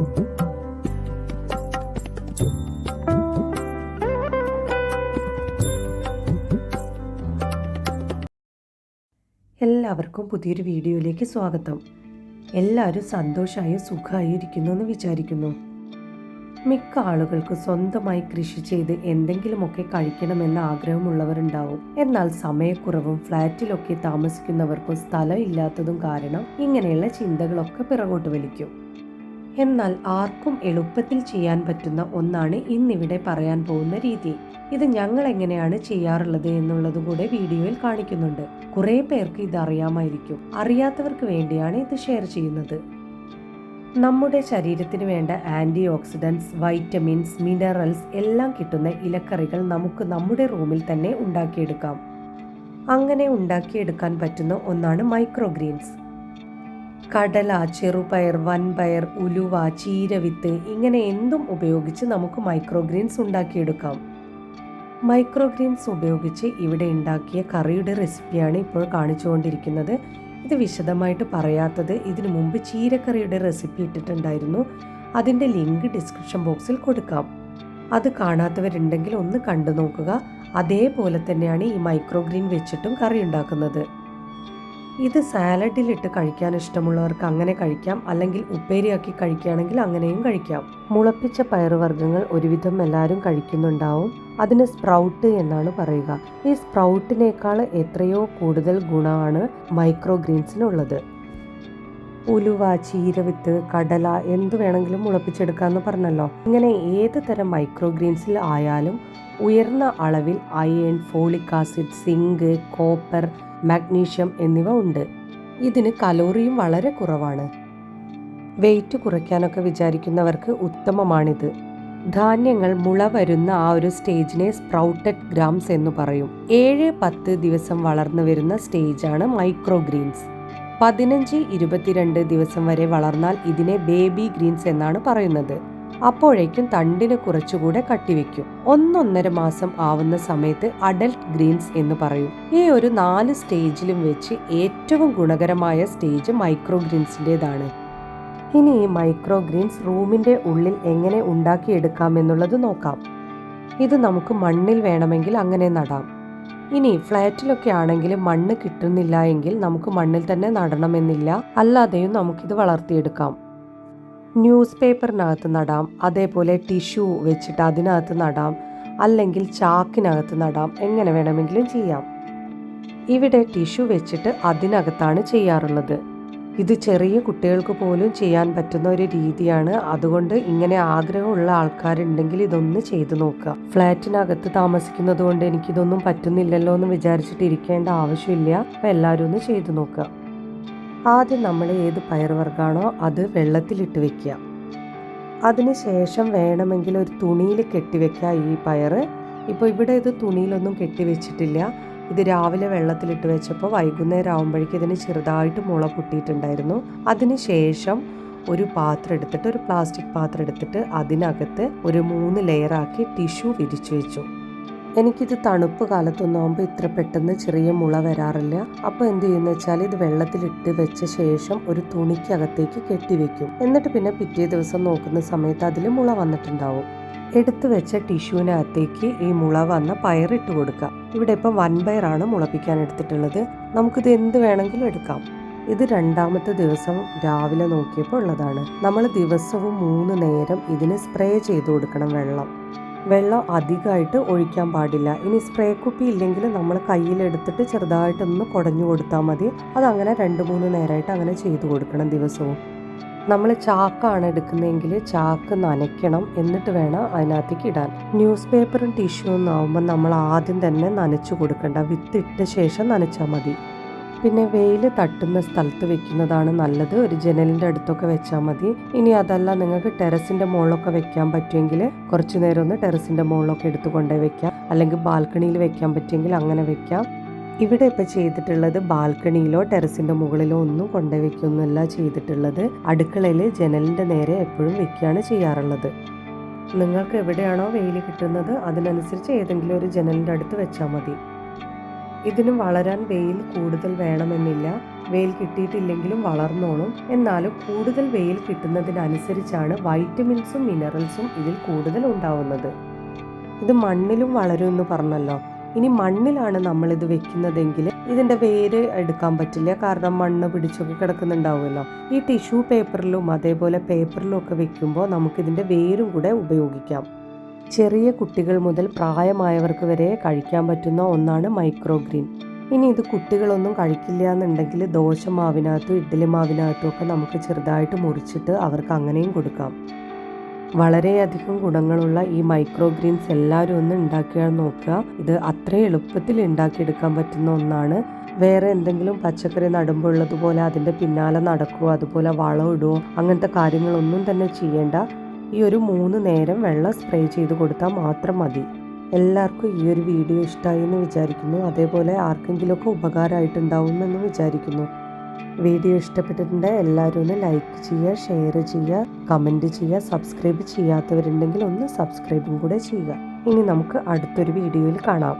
എല്ലാവർക്കും പുതിയൊരു വീഡിയോയിലേക്ക് സ്വാഗതം. എല്ലാവരും സന്തോഷമായും സുഖമായും ഇരിക്കുന്നു എന്ന് വിചാരിക്കുന്നു. മിക്ക ആളുകൾക്ക് സ്വന്തമായി കൃഷി ചെയ്ത് എന്തെങ്കിലുമൊക്കെ കഴിക്കണമെന്ന ആഗ്രഹമുള്ളവരുണ്ടാവും. എന്നാൽ സമയക്കുറവും ഫ്ലാറ്റിലൊക്കെ താമസിക്കുന്നവർക്കും സ്ഥലം ഇല്ലാത്തതും കാരണം ഇങ്ങനെയുള്ള ചിന്തകളൊക്കെ പിറകോട്ട് വലിക്കും. എന്നാൽ ആർക്കും എളുപ്പത്തിൽ ചെയ്യാൻ പറ്റുന്ന ഒന്നാണ് ഇന്നിവിടെ പറയാൻ പോകുന്ന രീതി. ഇത് ഞങ്ങൾ എങ്ങനെയാണ് ചെയ്യാറുള്ളത് എന്നുള്ളതും കൂടെ വീഡിയോയിൽ കാണിക്കുന്നുണ്ട്. കുറേ പേർക്ക് ഇത് അറിയാമായിരിക്കും. അറിയാത്തവർക്ക് വേണ്ടിയാണ് ഇത് ഷെയർ ചെയ്യുന്നത്. നമ്മുടെ ശരീരത്തിന് വേണ്ട ആന്റി ഓക്സിഡൻസ് വൈറ്റമിൻസ് മിനറൽസ് എല്ലാം കിട്ടുന്ന ഇലക്കറികൾ നമുക്ക് നമ്മുടെ റൂമിൽ തന്നെ ഉണ്ടാക്കിയെടുക്കാം. അങ്ങനെ ഉണ്ടാക്കിയെടുക്കാൻ പറ്റുന്ന ഒന്നാണ് മൈക്രോഗ്രീൻസ്. കടല ചെറുപയർ വൻപയർ ഉലുവ ചീരവിത്ത് ഇങ്ങനെ എന്തും ഉപയോഗിച്ച് നമുക്ക് മൈക്രോഗ്രീൻസ് ഉണ്ടാക്കിയെടുക്കാം. മൈക്രോഗ്രീൻസ് ഉപയോഗിച്ച് ഇവിടെ ഉണ്ടാക്കിയ കറിയുടെ റെസിപ്പിയാണ് ഇപ്പോൾ കാണിച്ചുകൊണ്ടിരിക്കുന്നത്. ഇത് വിശദമായിട്ട് പറയാത്തത് ഇതിനു മുമ്പ് ചീരക്കറിയുടെ റെസിപ്പി ഇട്ടിട്ടുണ്ടായിരുന്നു. അതിന്റെ ലിങ്ക് ഡിസ്ക്രിപ്ഷൻ ബോക്സിൽ കൊടുക്കാം. അത് കാണാത്തവരുണ്ടെങ്കിൽ ഒന്ന് കണ്ടു നോക്കുക. അതേപോലെ തന്നെയാണ് ഈ മൈക്രോഗ്രീൻ വെച്ചിട്ടും കറി ഉണ്ടാക്കുന്നത്. ഇത് സാലഡിലിട്ട് കഴിക്കാൻ ഇഷ്ടമുള്ളവർക്ക് അങ്ങനെ കഴിക്കാം. അല്ലെങ്കിൽ ഉപ്പേരിയാക്കി കഴിക്കുകയാണെങ്കിൽ അങ്ങനെയും കഴിക്കാം. മുളപ്പിച്ച പയറുവർഗങ്ങൾ ഒരുവിധം എല്ലാവരും കഴിക്കുന്നുണ്ടാവും. അതിന് സ്പ്രൗട്ട് എന്നാണ് പറയുക. ഈ സ്പ്രൗട്ടിനേക്കാൾ എത്രയോ കൂടുതൽ ഗുണമാണ് മൈക്രോഗ്രീൻസിനുള്ളത്. ഉലുവ ചീരവിത്ത് കടല എന്ത് വേണമെങ്കിലും മുളപ്പിച്ചെടുക്കാമെന്ന് പറഞ്ഞല്ലോ. ഇങ്ങനെ ഏത് തരം മൈക്രോഗ്രീൻസിൽ ആയാലും ഉയർന്ന അളവിൽ iron folic acid zinc copper magnesium എന്നിവ ഉണ്ട്. ഇതിന് കലോറിയും വളരെ കുറവാണ്. വെയിറ്റ് കുറയ്ക്കാനൊക്കെ വിചാരിക്കുന്നവർക്ക് ഉത്തമമാണിത്. ധാന്യങ്ങൾ മുള വരുന്ന ആ ഒരു സ്റ്റേജിനെ സ്പ്രൗട്ടഡ് ഗ്രാംസ് എന്ന് പറയും. ഏഴ് പത്ത് ദിവസം വളർന്നു വരുന്ന സ്റ്റേജാണ് മൈക്രോഗ്രീൻസ്. പതിനഞ്ച് ഇരുപത്തിരണ്ട് ദിവസം വരെ വളർന്നാൽ ഇതിനെ ബേബി ഗ്രീൻസ് എന്നാണ് പറയുന്നത്. അപ്പോഴേക്കും തണ്ടിന് കുറച്ചുകൂടെ കട്ടിവെക്കും. ഒന്നൊന്നര മാസം ആവുന്ന സമയത്ത് അഡൽട്ട് ഗ്രീൻസ് എന്ന് പറയും. ഈ ഒരു നാല് സ്റ്റേജിലും വെച്ച് ഏറ്റവും ഗുണകരമായ സ്റ്റേജ് മൈക്രോ ഗ്രീൻസിന്റെതാണ്. ഇനി ഈ മൈക്രോ ഗ്രീൻസ് റൂമിന്റെ ഉള്ളിൽ എങ്ങനെ ഉണ്ടാക്കിയെടുക്കാമെന്നുള്ളത് നോക്കാം. ഇത് നമുക്ക് മണ്ണിൽ വേണമെങ്കിൽ അങ്ങനെ നടാം. ഇനി ഫ്ലാറ്റിലൊക്കെ ആണെങ്കിൽ മണ്ണ് കിട്ടുന്നില്ല എങ്കിൽ നമുക്ക് മണ്ണിൽ തന്നെ നടണമെന്നില്ല. അല്ലാതെയും നമുക്കിത് വളർത്തിയെടുക്കാം. ന്യൂസ് പേപ്പറിനകത്ത് നടാം അതേപോലെ ടിഷ്യൂ വെച്ചിട്ട് അതിനകത്ത് നടാം അല്ലെങ്കിൽ ചാക്കിനകത്ത് നടാം എങ്ങനെ വേണമെങ്കിലും ചെയ്യാം. ഇവിടെ ടിഷ്യൂ വെച്ചിട്ട് അതിനകത്താണ് ചെയ്യാറുള്ളത്. ഇത് ചെറിയ കുട്ടികൾക്ക് പോലും ചെയ്യാൻ പറ്റുന്ന ഒരു രീതിയാണ്. അതുകൊണ്ട് ഇങ്ങനെ ആഗ്രഹമുള്ള ആൾക്കാരുണ്ടെങ്കിൽ ഇതൊന്ന് ചെയ്തു നോക്കുക. ഫ്ലാറ്റിനകത്ത് താമസിക്കുന്നത് കൊണ്ട് എനിക്കിതൊന്നും പറ്റുന്നില്ലല്ലോ എന്ന് വിചാരിച്ചിട്ട് ഇരിക്കേണ്ട ആവശ്യമില്ല. അപ്പം എല്ലാവരും ഒന്ന് ചെയ്തു നോക്കുക. ആദ്യം നമ്മൾ ഏത് പയറുവർഗമാണോ അത് വെള്ളത്തിലിട്ട് വെക്കുക. അതിനുശേഷം വേണമെങ്കിൽ ഒരു തുണിയിൽ കെട്ടിവെക്കുക ഈ പയർ ഇപ്പോൾ ഇവിടെ ഇത് തുണിയിലൊന്നും കെട്ടിവെച്ചിട്ടില്ല ഇത് രാവിലെ വെള്ളത്തിലിട്ട് വെച്ചപ്പോൾ വൈകുന്നേരം ആകുമ്പോഴേക്കും ഇതിന് ചെറുതായിട്ട് മുള പൊട്ടിയിട്ടുണ്ടായിരുന്നു. അതിനുശേഷം ഒരു പാത്രം എടുത്തിട്ട് ഒരു പ്ലാസ്റ്റിക് പാത്രം എടുത്തിട്ട് അതിനകത്ത് ഒരു മൂന്ന് ലെയറാക്കി ടിഷ്യൂ വിരിച്ചു വെച്ചു. എനിക്കിത് തണുപ്പ് കാലത്തൊന്നും ആകുമ്പോൾ ഇത്ര പെട്ടെന്ന് ചെറിയ മുള വരാറില്ല. അപ്പോൾ എന്ത് ചെയ്യുന്ന വെച്ചാൽ ഇത് വെള്ളത്തിലിട്ട് വെച്ച ശേഷം ഒരു തുണിക്കകത്തേക്ക് കെട്ടിവെക്കും എന്നിട്ട് പിന്നെ പിറ്റേ ദിവസം നോക്കുന്ന സമയത്ത് അതിൽ മുള വന്നിട്ടുണ്ടാവും. എടുത്തു വെച്ച ടിഷ്യൂവിനകത്തേക്ക് ഈ മുള വന്ന പയറിട്ട് കൊടുക്കാം. ഇവിടെ ഇപ്പം വൻപയറാണ് മുളപ്പിക്കാൻ എടുത്തിട്ടുള്ളത്. നമുക്കിത് എന്ത് വേണമെങ്കിലും എടുക്കാം. ഇത് രണ്ടാമത്തെ ദിവസം രാവിലെ നോക്കിയപ്പോൾ ഉള്ളതാണ്. നമ്മൾ ദിവസവും മൂന്ന് നേരം ഇതിന് സ്പ്രേ ചെയ്ത് കൊടുക്കണം വെള്ളം. വെള്ളം അധികമായിട്ട് ഒഴിക്കാൻ പാടില്ല. ഇനി സ്പ്രേ കുപ്പി ഇല്ലെങ്കിൽ നമ്മൾ കയ്യിലെടുത്തിട്ട് ചെറുതായിട്ടൊന്ന് കുടഞ്ഞു കൊടുത്താൽ മതി. അതങ്ങനെ രണ്ട് മൂന്ന് നേരമായിട്ട് അങ്ങനെ ചെയ്തു കൊടുക്കണം ദിവസവും. നമ്മൾ ചാക്കാണ് എടുക്കുന്നതെങ്കിൽ ചാക്ക് നനയ്ക്കണം എന്നിട്ട് വേണം അതിനകത്തേക്ക് ഇടാൻ. ന്യൂസ് പേപ്പറും ടിഷ്യൂ ഒന്നും ആകുമ്പോൾ നമ്മൾ ആദ്യം തന്നെ നനച്ചു കൊടുക്കണ്ട. വിത്തിട്ട ശേഷം നനച്ചാൽ മതി. പിന്നെ വെയിൽ തട്ടുന്ന സ്ഥലത്ത് വെക്കുന്നതാണ് നല്ലത്. ഒരു ജനലിന്റെ അടുത്തൊക്കെ വെച്ചാൽ മതി. ഇനി അതല്ല നിങ്ങൾക്ക് ടെറസിന്റെ മുകളിലൊക്കെ വെക്കാൻ പറ്റുമെങ്കിൽ കുറച്ച് നേരം ഒന്ന് ടെറസിന്റെ മുകളിലൊക്കെ എടുത്ത് വെക്കാം. അല്ലെങ്കിൽ ബാൽക്കണിയിൽ വെക്കാൻ പറ്റുമെങ്കിൽ അങ്ങനെ വെക്കാം. ഇവിടെ ഇപ്പോൾ ചെയ്തിട്ടുള്ളത് ബാൽക്കണിയിലോ ടെറസിന്റെ മുകളിലോ ഒന്നും കൊണ്ടുപോയി വെക്കൊന്നുമല്ല ചെയ്തിട്ടുള്ളത്. അടുക്കളയിൽ ജനലിന്റെ നേരെ എപ്പോഴും വെക്കുകയാണ് ചെയ്യാറുള്ളത്. നിങ്ങൾക്ക് എവിടെയാണോ വെയിൽ കിട്ടുന്നത് അതിനനുസരിച്ച് ഏതെങ്കിലും ഒരു ജനലിന്റെ അടുത്ത് വെച്ചാൽ മതി. ഇതിന് വളരാൻ വെയിൽ കൂടുതൽ വേണമെന്നില്ല. വെയിൽ കിട്ടിയിട്ടില്ലെങ്കിലും വളർന്നോളും. എന്നാലും കൂടുതൽ വെയിൽ കിട്ടുന്നതിനനുസരിച്ചാണ് വൈറ്റമിൻസും മിനറൽസും ഇതിൽ കൂടുതൽ ഉണ്ടാവുന്നത്. ഇത് മണ്ണിലും വളരുമെന്ന് പറഞ്ഞല്ലോ. ഇനി മണ്ണിലാണ് നമ്മളിത് വെക്കുന്നതെങ്കിൽ ഇതിന്റെ വേര് എടുക്കാൻ പറ്റില്ല. കാരണം മണ്ണ് പിടിച്ചൊക്കെ കിടക്കുന്നുണ്ടാവുമല്ലോ. ഈ ടിഷ്യൂ പേപ്പറിലും അതേപോലെ പേപ്പറിലും ഒക്കെ വെക്കുമ്പോൾ നമുക്കിതിന്റെ വേരും കൂടെ ഉപയോഗിക്കാം. ചെറിയ കുട്ടികൾ മുതൽ പ്രായമായവർക്ക് വരെ കഴിക്കാൻ പറ്റുന്ന ഒന്നാണ് മൈക്രോഗ്രീൻ. ഇനി ഇത് കുട്ടികളൊന്നും കഴിക്കില്ല എന്നുണ്ടെങ്കിൽ ദോശമാവിനകത്തും ഇഡ്ഡലി മാവിനകത്തും ഒക്കെ നമുക്ക് ചെറുതായിട്ട് മുറിച്ചിട്ട് അവർക്ക് അങ്ങനെയും കൊടുക്കാം. വളരെയധികം ഗുണങ്ങളുള്ള ഈ മൈക്രോ ഗ്രീൻസ് എല്ലാവരും ഒന്ന് ഉണ്ടാക്കിയാൽ നോക്കുക. ഇത് അത്ര എളുപ്പത്തിൽ ഉണ്ടാക്കിയെടുക്കാൻ പറ്റുന്ന ഒന്നാണ്. വേറെ എന്തെങ്കിലും പച്ചക്കറി നടുമ്പോൾ ഉള്ളതുപോലെ അതിന്റെ പിന്നാലെ നടക്കുകയോ അതുപോലെ വളം ഇടുകയോ അങ്ങനത്തെ കാര്യങ്ങളൊന്നും തന്നെ ചെയ്യേണ്ട. ഈ ഒരു മൂന്ന് നേരം വെള്ളം സ്പ്രേ ചെയ്ത് കൊടുത്താൽ മാത്രം മതി. എല്ലാവർക്കും ഈ ഒരു വീഡിയോ ഇഷ്ടമായി എന്ന് വിചാരിക്കുന്നു. അതേപോലെ ആർക്കെങ്കിലുമൊക്കെ ഉപകാരമായിട്ടുണ്ടാവുമെന്ന് വിചാരിക്കുന്നു. വീഡിയോ ഇഷ്ടപ്പെട്ടിട്ടുണ്ടെങ്കിൽ എല്ലാവരും ഒന്ന് ലൈക്ക് ചെയ്യുക ഷെയർ ചെയ്യുക കമന്റ് ചെയ്യുക സബ്സ്ക്രൈബ് ചെയ്യാത്തവരുണ്ടെങ്കിൽ ഒന്ന് സബ്സ്ക്രൈബും കൂടെ ചെയ്യുക. ഇനി നമുക്ക് അടുത്തൊരു വീഡിയോയിൽ കാണാം.